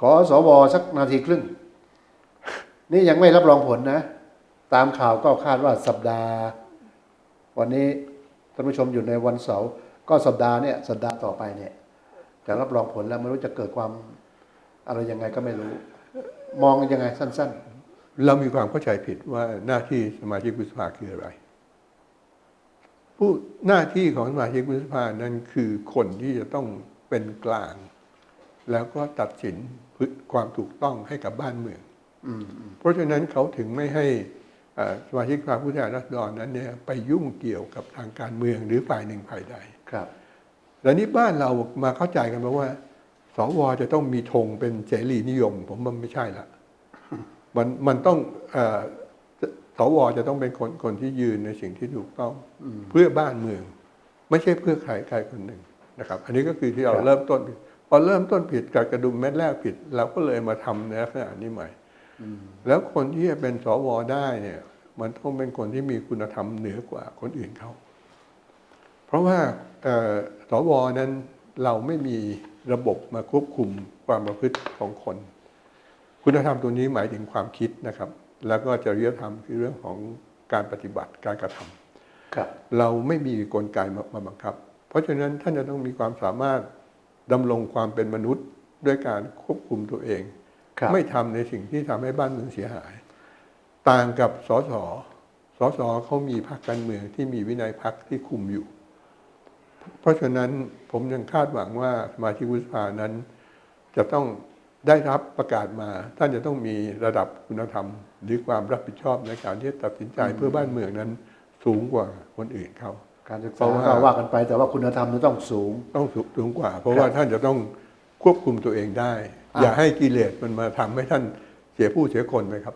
ขอสวสักนาทีครึ่ง นี่ยังไม่รับรองผลนะ ตามข่าวก็คาดว่าสัปดาห์ วันนี้ท่านผู้ชมอยู่ในวันเสาร์ก็สัปดาห์เนี่ยสัปดาห์ต่อไปเนี่ยจะรับรองผลแล้วไม่รู้จะเกิดความอะไรยังไงก็ไม่รู้ มองยังไงสั้น ๆ เรามีความเข้าใจผิดว่าหน้าที่สมาชิกวุฒิสภาคืออะไร ผู้หน้าที่ของสมาชิกวุฒิสภานั้นคือคนที่จะต้องเป็นกลาง แล้วก็ตัดสินพฤติความถูกต้องให้กับบ้านเมืองๆอืมอืมเพราะฉะนั้นเขาถึงไม่ให้เอ่อสมาชิกสภาผู้แทนราษฎรนั้นเนี่ยไปยุ่งเกี่ยวกับทางการเมืองหรือฝ่ายหนึ่งฝ่ายใดครับ แล้วนี้บ้านเรามาเข้าใจกันมาว่า สวจะต้องมีธงเป็นเสรีนิยม ผมว่าไม่ใช่ละมันมันต้องเอ่อสวจะต้องเป็นคนคนที่ยืนในสิ่งที่ถูกต้องอืมเพื่อบ้านเมือง ไม่ใช่เพื่อใครใครคนหนึ่งนะครับ อันนี้ก็คือที่เราครับเริ่มต้นผิด พอเริ่มต้นผิดกับกระดุมเม็ดแรกผิดเราก็เลยมาทำในลักษณะนี้ใหม่อืมแล้วคนที่จะเป็นสวได้เนี่ย มันต้องเป็นคนที่มีคุณธรรมเหนือกว่าคนอื่นเขาเพราะว่าเอ่อสวนั้นเราไม่มีระบบมาควบคุมความประพฤติของคน คุณธรรมตัวนี้หมายถึงความคิดนะครับ แล้วก็จริยธรรมคือเรื่องของการปฏิบัติการกระทำครับเราไม่มีกลไกมามาบังคับ เพราะฉะนั้นท่านจะต้องมีความสามารถ ดำรงความเป็นมนุษย์ด้วยการควบคุมตัวเองครับไม่ทำในสิ่งที่ทำให้บ้านเมืองเสียหาย ต่างกับสสสสเขามีพรรคการเมืองที่มีวินัยพรรคที่คุมอยู่ เพราะฉะนั้นผมยังคาดหวังว่าสมาชิกวุฒิสภานั้น จะต้องได้รับประกาศมา ท่านจะต้องมีระดับคุณธรรม หรือความรับผิดชอบในการที่จะตัดสินใจเพื่อบ้านเมืองนั้นสูงกว่าคนอื่นเขา การศึกเพษาราะว่าก็ว่ากันไปแต่ว่าคุณธรรมจะต้องสูง ต้องสูสูงกว่า เพราะครับว่าท่านจะต้องควบคุมตัวเองได้อ่าอย่าให้กิเลสมันมาทำให้ท่านเสียผู้เสียคนไปครับ